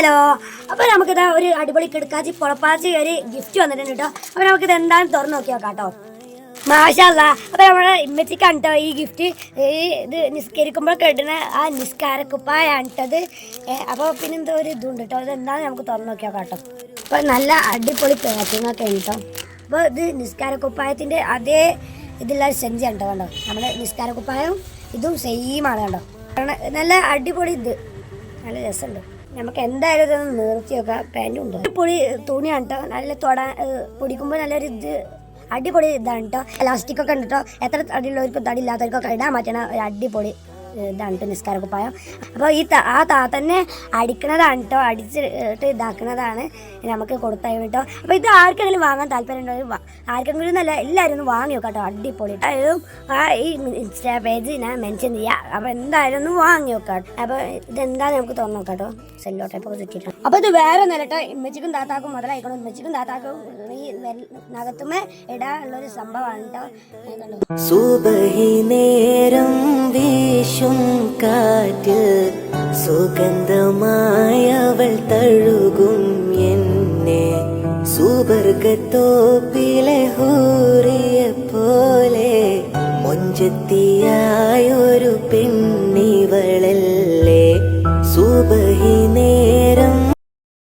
Hello. അപ്പൊ നമുക്കിത് ഒരു അടിപൊളി കിടക്കാച്ചി പുളപ്പാച്ചി ഒരു ഗിഫ്റ്റ് വന്നിട്ടുണ്ട് കേട്ടോ. അപ്പൊ നമുക്കിത് എന്താണെന്ന് തുറന്നു നോക്കി നോക്കാം കേട്ടോ. മാഷല്ല. അപ്പൊ നമ്മുടെ ഇമ്മച്ചിക്കാണ് കണ്ടോ ഈ ഗിഫ്റ്റ് ഈ ഇത് നിസ്കരിക്കുമ്പോഴൊക്കെ ഇടുന്ന ആ നിസ്കാരക്കുപ്പായാണ് ഇട്ടത് അപ്പോൾ പിന്നെ എന്തോ ഒരു ഇതുണ്ട് കേട്ടോ. അത് എന്താണെന്ന് നമുക്ക് തുറന്നു നോക്കിയാൽ നോക്കാം കേട്ടോ. അപ്പൊ നല്ല അടിപൊളി പാക്കിംഗ് ഒക്കെ കേട്ടോ. അപ്പോൾ ഇത് നിസ്കാരക്കുപ്പായത്തിന്റെ അതേ ഇതിലുള്ള സെഞ്ചിയാണ് കേട്ടോ കണ്ടോ. നമ്മുടെ നിസ്കാരക്കുപ്പായം ഇതും സെയിം ആണ് കണ്ടോ. നല്ല അടിപൊളി ഇത്. നല്ല രസമുണ്ട്. നമുക്ക് എന്തായാലും ഇതൊന്ന് നിർത്തി വെക്കാം. പാന്റും ഉണ്ട് പൊടി തുണിയാണ് കേട്ടോ നല്ല തൊട പൊടിക്കുമ്പോൾ നല്ലൊരു ഇത് അടിപൊളി ഇതാണ് കേട്ടോ എലാസ്റ്റിക് ഒക്കെ ഉണ്ട് കേട്ടോ എത്ര തടിയുള്ളവർക്കും തടി ഇല്ലാത്തവർക്കൊക്കെ ഇടാൻ പറ്റണ ഒരു അടിപൊളി ഇതാണ് കേട്ടോ നിസ്കാര അപ്പോൾ ഈ ആ താത്തന്നെ അടിക്കണതാണ് കേട്ടോ അടിച്ചിട്ട് ഇതാക്കുന്നതാണ് നമുക്ക് കൊടുത്തത് കേട്ടോ അപ്പോൾ ഇത് ആർക്കെങ്കിലും വാങ്ങാൻ താല്പര്യം ഉണ്ടോ ആർക്കെങ്കിലും നല്ല എല്ലാവരും ഒന്ന് വാങ്ങി നോക്കാം കേട്ടോ അടിപൊളി ആയാലും ആ ഈ ഇൻസ്റ്റാ പേജ് ഞാൻ മെൻഷൻ ചെയ്യാം. അപ്പോൾ എന്തായാലും ഒന്ന് വാങ്ങി നോക്കാം അപ്പോൾ ഇതെന്താ നമുക്ക് തുറന്നു നോക്കാം കേട്ടോ സെല്ലോ ടൈപ്പൊക്കെ അപ്പോൾ ഇത് വേറെ ഒന്നല്ല കേട്ടോ ഇമ്മച്ചിക്കും താത്താക്കും മുതലായിക്കണം ഇമ്മച്ചിക്കും താത്താക്കും ഈ നകത്തുമേ ഇടാനുള്ളൊരു സംഭവമാണ് കേട്ടോ സുബഹി നേരം വീശും കാറ്റ് സുഗന്ധമായ അവൾ തഴുകും എന്നെ. സുവർഗത്തോപ്പിലെ ഹൂറിയെ പോലെ മൊഞ്ചത്തിയായൊരു പെണ്ണിവളല്ലേ. സുബഹി